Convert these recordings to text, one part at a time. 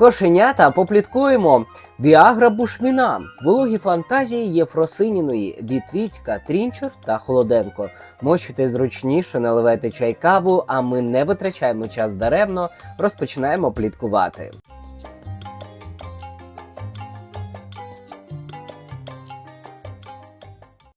Кошенята попліткуємо. Віагра Бушміна. Вологі фантазії Єфросиніної від Вітька, Трінчер та Холоденко. Мочите зручніше, наливайте чай каву, а ми не витрачаємо час даремно, розпочинаємо пліткувати.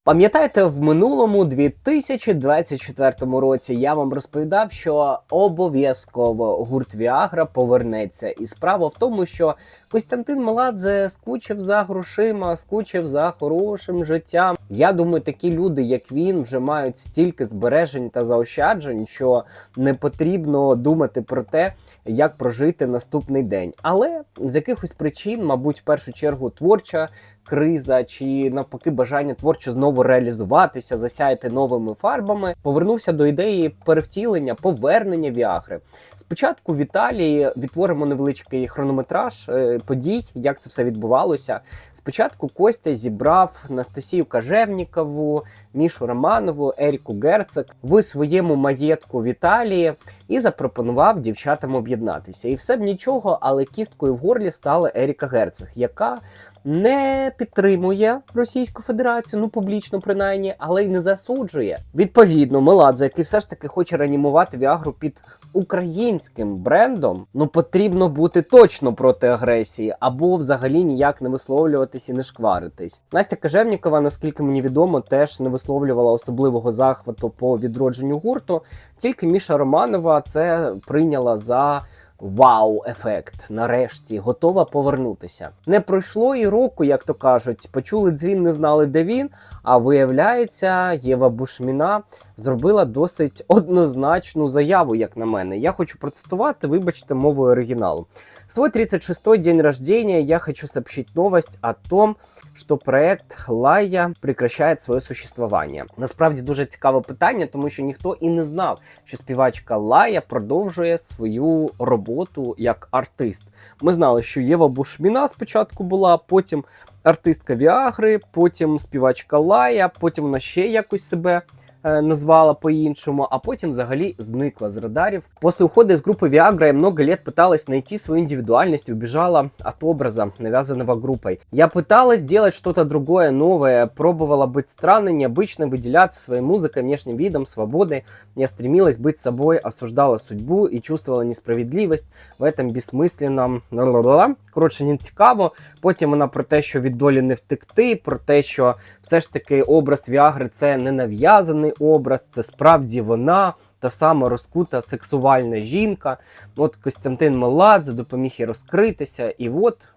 Пам'ятаєте, в минулому 2024 році я вам розповідав, що обов'язково гурт Віагра повернеться. І справа в тому, що Костянтин Меладзе скучив за грошима, скучив за хорошим життям. Я думаю, такі люди, як він, вже мають стільки збережень та заощаджень, що не потрібно думати про те, як прожити наступний день. Але з якихось причин, мабуть, в першу чергу творча криза чи навпаки бажання творчо знову реалізуватися, засяяти новими фарбами, повернувся до ідеї перевтілення, повернення Віагри. Спочатку в Італії відтворимо невеличкий хронометраж е, подій, як це все відбувалося. Спочатку Костя зібрав Настасію Кажевнікову, Мішу Романову, Еріку Герцек в своєму маєтку в Італії і запропонував дівчатам об'єднатися. І все б нічого, але кісткою в горлі стала Еріка Герцег, яка не підтримує Російську Федерацію, ну публічно принаймні, але й не засуджує. Відповідно, Меладзе, який все ж таки хоче реанімувати Віагру під українським брендом, ну потрібно бути точно проти агресії, або взагалі ніяк не висловлюватись і не шкваритись. Настя Кажевнікова, наскільки мені відомо, теж не висловлювала особливого захвату по відродженню гурту. Тільки Міша Романова це прийняла за. Вау-ефект, нарешті, готова повернутися. Не пройшло і року, як то кажуть. Почули дзвін, не знали, де він. А виявляється, Єва Бушміна зробила досить однозначну заяву, як на мене. Я хочу процитувати, вибачте, мовою оригіналу. Свой 36-й день рождения я хочу сообщить новость о том, що проект Лая прекращає своє существування. Насправді дуже цікаве питання, тому що ніхто і не знав, що співачка Лая продовжує свою роботу як артист. Ми знали, що Єва Бушміна спочатку була, потім артистка Віагри, потім співачка Лая, потім вона ще якось себе назвала по-іншому, а потім взагалі зникла з радарів. После ухода из группы Viagra я много лет пыталась найти свою индивидуальность и убежала от образа, навязанного группой. Я пыталась делать что-то другое, новое, пробовала быть странной, необычной, выделяться своей музыкой, внешним видом, свободой. Я стремилась быть собой, осуждала судьбу и чувствовала несправедливость в этом бессмысленном... ла-ла-ла. Коротше, не цікаво. Потім вона про те, що від долі не втекти, про те, що все ж таки образ Віагри це не нав'язаний образ, це справді вона, та сама розкута сексуальна жінка. От Костянтин Меладзе допоміг їй розкритися, і от.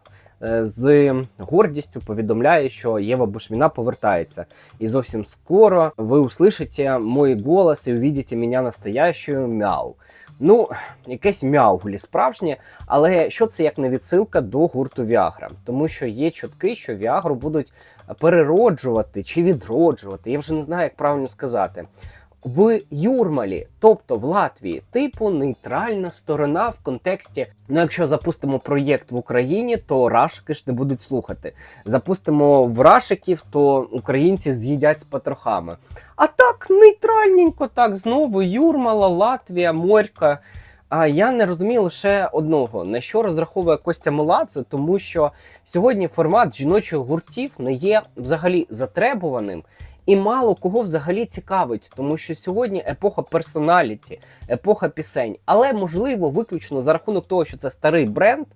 е, З гордістю повідомляє, що Єва Бушміна повертається. І зовсім скоро ви услышите мій голос і увидите мене настоящую мяу. Ну, якесь мяугулі справжнє, але що це як не відсилка до гурту Віагра? Тому що є чутки, що Віагру будуть перероджувати чи відроджувати. Я вже не знаю, як правильно сказати. В Юрмалі, тобто в Латвії, типу нейтральна сторона в контексті. Ну, якщо запустимо проєкт в Україні, то рашики ж не будуть слухати. Запустимо в рашиків, то українці з'їдять з потрохами. А так нейтральненько, так знову Юрмала, Латвія, Морька. А я не розумію лише одного: на що розраховує Костя Меладзе, тому що сьогодні формат жіночих гуртів не є взагалі затребуваним. І мало кого взагалі цікавить, тому що сьогодні епоха персоналіті, епоха пісень. Але можливо, виключно за рахунок того, що це старий бренд,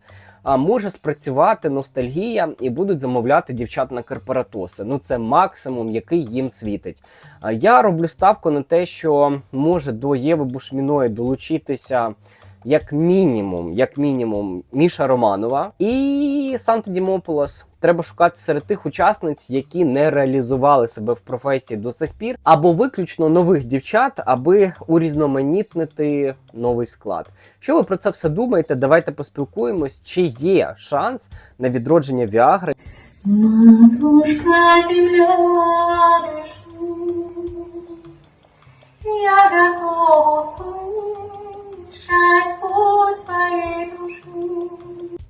а може спрацювати ностальгія і будуть замовляти дівчат на корпоратоси. Ну це максимум, який їм світить. Я роблю ставку на те, що може до Єви Бушміної долучитися. Як мінімум, як мінімум, Міша Романова і Санто Дімополос. Треба шукати серед тих учасниць, які не реалізували себе в професії до сих пір, або виключно нових дівчат, аби урізноманітнити новий склад. Що ви про це все думаєте? Давайте поспілкуємось, чи є шанс на відродження Віагри. Матушка земля дышу, я готова слышать.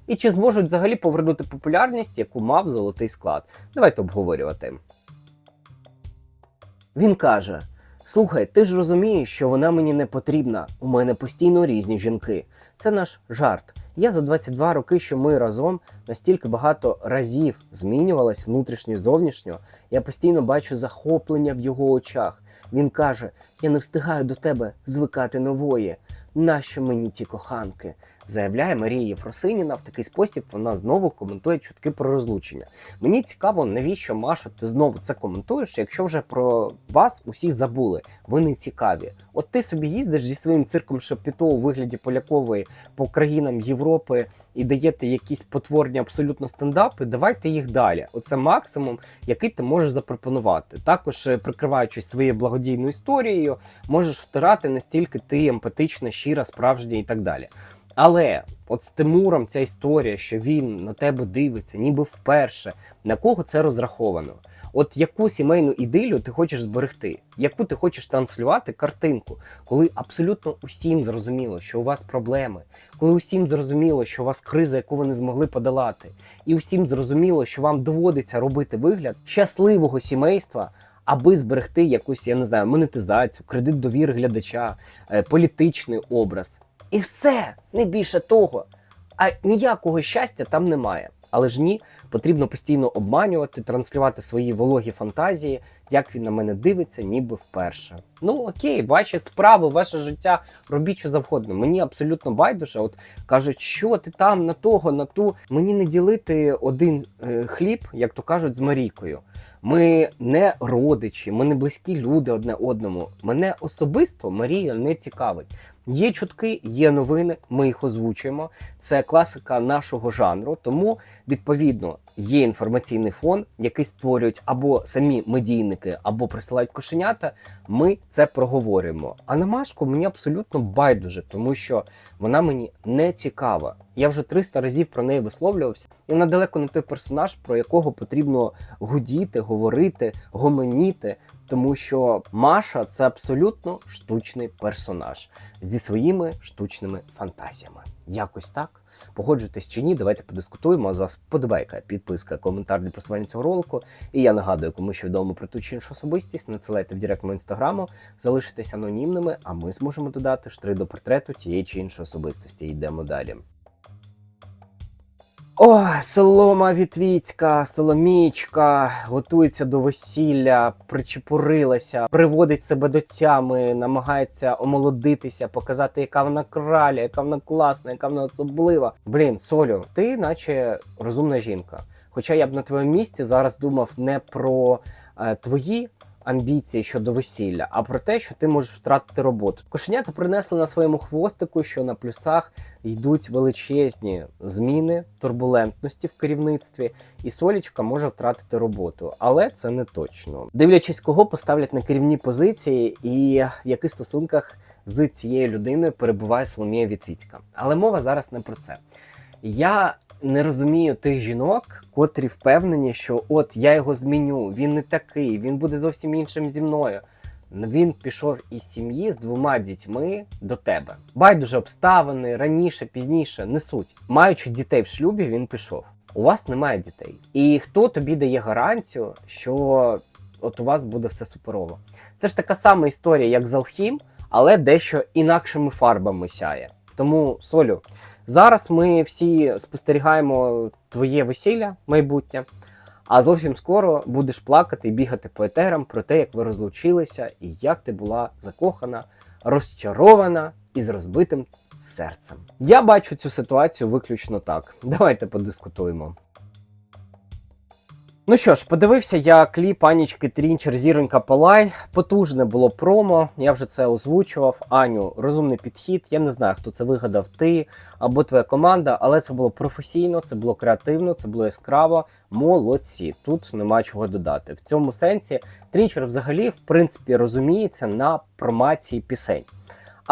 І чи зможуть взагалі повернути популярність, яку мав золотий склад? Давайте обговорювати. Він каже: Слухай, ти ж розумієш, що вона мені не потрібна. У мене постійно різні жінки. Це наш жарт. Я за 22 роки, що ми разом настільки багато разів змінювалась внутрішньо і зовнішньо. Я постійно бачу захоплення в його очах. Він каже: Я не встигаю до тебе звикати нової. Нащо мені ті коханки? Заявляє Марія Єфросиніна. В такий спосіб вона знову коментує чутки про розлучення. Мені цікаво, навіщо Маша, ти знову це коментуєш, якщо вже про вас усі забули. Ви не цікаві. От ти собі їздиш зі своїм цирком Шапіто у вигляді Полякової по країнам Європи і даєте якісь потворні абсолютно стендапи. Давайте їх далі. Оце максимум, який ти можеш запропонувати. Також е, прикриваючись своєю благодійною історією, можеш втирати настільки ти емпатична, щира, справжня і так далі. Але от з Тимуром ця історія, що він на тебе дивиться, ніби вперше, на кого це розраховано? От яку сімейну ідилю ти хочеш зберегти, яку ти хочеш транслювати картинку, коли абсолютно усім зрозуміло, що у вас проблеми, коли усім зрозуміло, що у вас криза, яку ви не змогли подолати, і усім зрозуміло, що вам доводиться робити вигляд щасливого сімейства, аби зберегти якусь, я не знаю, монетизацію, кредит довіри глядача, е, політичний образ. І все, не більше того. А ніякого щастя там немає. Але ж ні, потрібно постійно обманювати, транслювати свої вологі фантазії, як він на мене дивиться, ніби вперше. Ну окей, ваші справи, ваше життя, робіть що завгодно. Мені абсолютно байдуже. От кажуть, що ти там на того, на ту. Мені не ділити один е, хліб, як то кажуть, з Марійкою. Ми не родичі, ми не близькі люди одне одному. Мене особисто Марія не цікавить. Є чутки, є новини, ми їх озвучуємо. Це класика нашого жанру, тому відповідно є інформаційний фон, який створюють або самі медійники, або присилають кошенята. Ми це проговорюємо. А на Машку мені абсолютно байдуже, тому що вона мені не цікава. Я вже 300 разів про неї висловлювався, і вона далеко не той персонаж, про якого потрібно гудіти, говорити, гомоніти. Тому що Маша це абсолютно штучний персонаж зі своїми штучними фантазіями. Якось так. Погоджуйтесь чи ні, давайте подискутуємо. А з вас вподобайка, підписка, коментар для просування цього ролику. І я нагадую, кому що відомо про ту чи іншу особистість, надсилайте в директ мого інстаграму, залишитесь анонімними, а ми зможемо додати штри до портрету тієї чи іншої особистості. Йдемо далі. О, Солома Вітвіцька, Соломічка готується до весілля, причепурилася, приводить себе до тями, намагається омолодитися, показати, яка вона краля, яка вона класна, яка вона особлива. Блін, Солю, ти наче розумна жінка. Хоча я б на твоєму місці зараз думав не про е, твої амбіції щодо весілля, а про те, що ти можеш втратити роботу. Кошенята принесли на своєму хвостику, що на плюсах йдуть величезні зміни, турбулентності в керівництві, і Солічка може втратити роботу, але це не точно. Дивлячись, кого поставлять на керівні позиції і в яких стосунках з цією людиною перебуває Соломія Вітвіцька. Але мова зараз не про це. Я не розумію тих жінок, котрі впевнені, що от я його зміню, він не такий, він буде зовсім іншим зі мною. Він пішов із сім'ї з двома дітьми до тебе. Байдуже обставини раніше, пізніше, не суть. Маючи дітей в шлюбі, він пішов. У вас немає дітей. І хто тобі дає гарантію, що от у вас буде все суперово? Це ж така сама історія, як з Алхім, але дещо інакшими фарбами сяє. Тому, Солю, зараз ми всі спостерігаємо твоє весілля майбутнє. А зовсім скоро будеш плакати і бігати по етерам про те, як ви розлучилися, і як ти була закохана, розчарована і з розбитим серцем. Я бачу цю ситуацію виключно так. Давайте подискутуємо. Ну що ж, подивився я кліп Анічки Трінчер Зіронька Палай. Потужне було промо. Я вже це озвучував. Аню, розумний підхід. Я не знаю, хто це вигадав, ти або твоя команда, але це було професійно, це було креативно, це було яскраво. Молодці. Тут нема чого додати. В цьому сенсі Трінчер взагалі, в принципі, розуміється на промації пісень.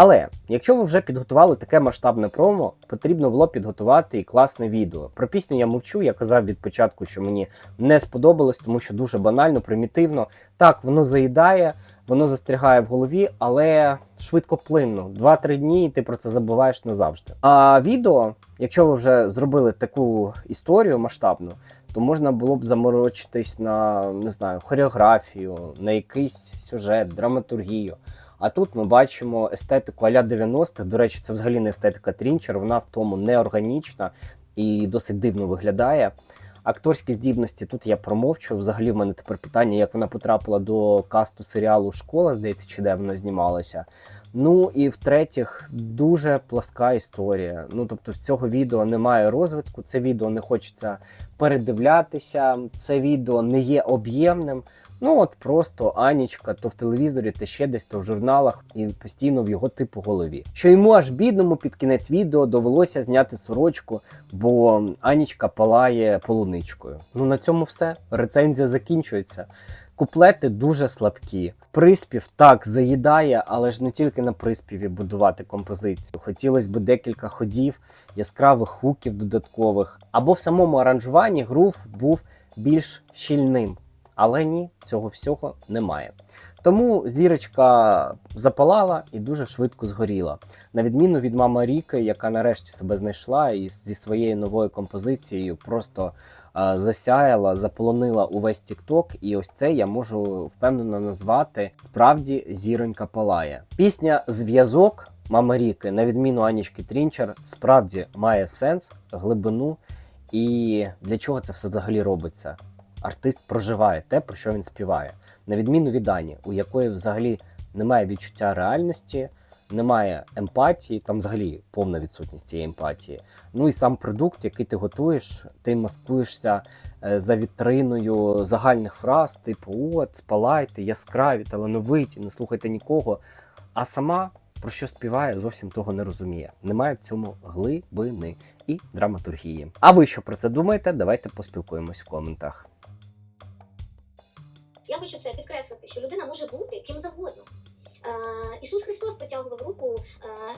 Але якщо ви вже підготували таке масштабне промо, потрібно було підготувати і класне відео. Про пісню я мовчу. Я казав від початку, що мені не сподобалось, тому що дуже банально, примітивно. Так, воно заїдає, воно застрягає в голові, але швидкоплинно. 2-3 дні, і ти про це забуваєш назавжди. А відео, якщо ви вже зробили таку історію масштабну, то можна було б заморочитись на не знаю, хореографію, на якийсь сюжет, драматургію. А тут ми бачимо естетику аля 90-х. До речі, це взагалі не естетика Трінчер, вона в тому неорганічна і досить дивно виглядає. Акторські здібності тут я промовчу. Взагалі, в мене тепер питання, як вона потрапила до касту серіалу Школа, здається, чи де вона знімалася. Ну і в-третіх, дуже пласка історія. Ну тобто, в цього відео немає розвитку, це відео не хочеться передивлятися, це відео не є об'ємним. Ну от просто Анічка, то в телевізорі, то ще десь, то в журналах і постійно в його типу голові. Що йому аж бідному під кінець відео довелося зняти сорочку, бо Анічка палає полуничкою. Ну на цьому все. Рецензія закінчується. Куплети дуже слабкі. Приспів так заїдає, але ж не тільки на приспіві будувати композицію. Хотілося б декілька ходів, яскравих хуків додаткових, або в самому аранжуванні грув був більш щільним. Але ні, цього всього немає. Тому зірочка запалала і дуже швидко згоріла. На відміну від мами Ріки, яка нарешті себе знайшла і зі своєю новою композицією просто е, засяяла, заполонила увесь TikTok, і ось це я можу впевнено назвати справді зіронька палає. Пісня Зв'язок мами Ріки, на відміну Анічки Трінчер, справді має сенс, глибину. І для чого це все взагалі робиться? Артист проживає те, про що він співає, на відміну від Ані, у якої взагалі немає відчуття реальності, немає емпатії, там взагалі повна відсутність цієї емпатії. Ну і сам продукт, який ти готуєш, ти маскуєшся е, за вітриною загальних фраз, типу: от, палайте, яскраві, талановиті, не слухайте нікого. А сама про що співає, зовсім того не розуміє. Немає в цьому глибини і драматургії. А ви що про це думаєте? Давайте поспілкуємось в коментах. Я хочу це підкреслити, що людина може бути ким завгодно. Е, Ісус Христос потягував руку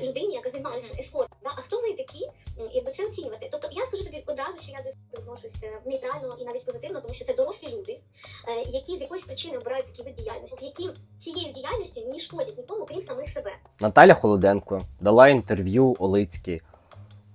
е, людині, яка займалася ескортом. Да? А хто ми такі, якби це оцінювати? Тобто я скажу тобі одразу, що я відношусь нейтрально і навіть позитивно, тому що це дорослі люди, е, які з якоїсь причини обирають такий вид діяльності, які цією діяльністю не шкодять нікому, крім самих себе. Наталя Холоденко дала інтерв'ю Олицькій.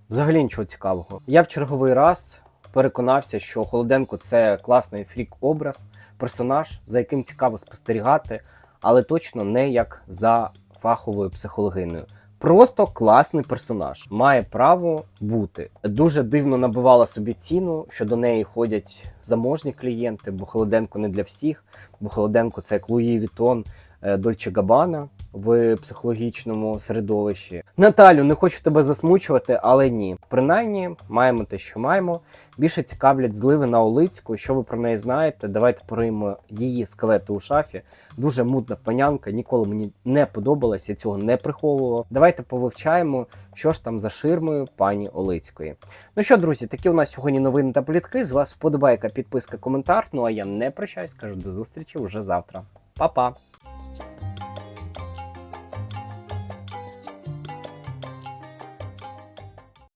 Взагалі нічого цікавого. Я в черговий раз переконався, що Холоденко це класний фрік-образ, персонаж, за яким цікаво спостерігати, але точно не як за фаховою психологиною. Просто класний персонаж, має право бути. Дуже дивно набивала собі ціну, що до неї ходять заможні клієнти, бо Холоденко не для всіх, бо Холоденко це як Луї Вітон, Дольче Габана в психологічному середовищі. Наталю, не хочу тебе засмучувати, але ні. Принаймні, маємо те, що маємо. Більше цікавлять зливи на Олицьку. Що ви про неї знаєте? Давайте пориємо її скелети у шафі. Дуже мудна панянка, ніколи мені не подобалась, я цього не приховував. Давайте повивчаємо, що ж там за ширмою пані Олицької. Ну що, друзі, такі у нас сьогодні новини та плітки. З вас вподобайка, підписка, коментар. Ну а я не прощаюсь, кажу до зустрічі вже завтра. Па-па!